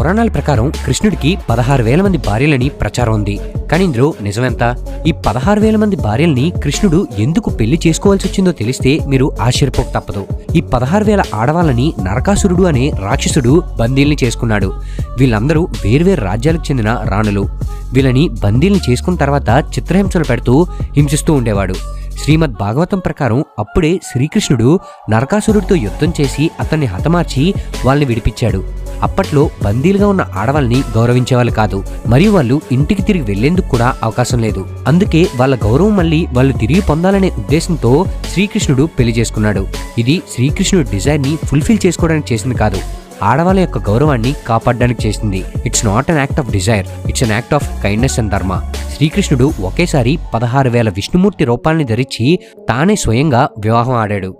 పురాణాల ప్రకారం కృష్ణుడికి పదహారు వేల మంది భార్యలని ప్రచారం ఉంది. కానీ ఇందులో నిజమెంత? ఈ పదహారు వేల మంది భార్యల్ని కృష్ణుడు ఎందుకు పెళ్ళి చేసుకోవాల్సి వచ్చిందో తెలిస్తే మీరు ఆశ్చర్యపోక తప్పదు. ఈ పదహారు వేల ఆడవాళ్ళని నరకాసురుడు అనే రాక్షసుడు బందీల్ని చేసుకున్నాడు. వీళ్ళందరూ వేర్వేరు రాజ్యాలకు చెందిన రాణులు. వీళ్ళని బందీల్ని చేసుకున్న తర్వాత చిత్రహింసలు పెడుతూ హింసిస్తూ ఉండేవాడు. శ్రీమద్ భాగవతం ప్రకారం అప్పుడే శ్రీకృష్ణుడు నరకాసురుడితో యుద్ధం చేసి అతన్ని హతమార్చి వాళ్ళని విడిపించాడు. అప్పట్లో బందీలుగా ఉన్న ఆడవాళ్ళని గౌరవించేవాళ్ళు కాదు. మరియు వాళ్ళు ఇంటికి తిరిగి వెళ్ళేందుకు కూడా అవకాశం లేదు. అందుకే వాళ్ళ గౌరవం మళ్ళీ వాళ్ళు తిరిగి పొందాలనే ఉద్దేశంతో శ్రీకృష్ణుడు పెళ్ళి చేసుకున్నాడు. ఇది శ్రీకృష్ణుడు డిజైర్ని ఫుల్ఫిల్ చేసుకోవడానికి చేసింది కాదు. ఆడవాళ్ళ యొక్క గౌరవాన్ని కాపాడడానికి చేసింది. It's not an act of desire it's an act of kindness and dharma శ్రీకృష్ణుడు ఒకేసారి పదహారు వేల విష్ణుమూర్తి రూపాల్ని ధరించి తానే స్వయంగా వివాహం ఆడాడు.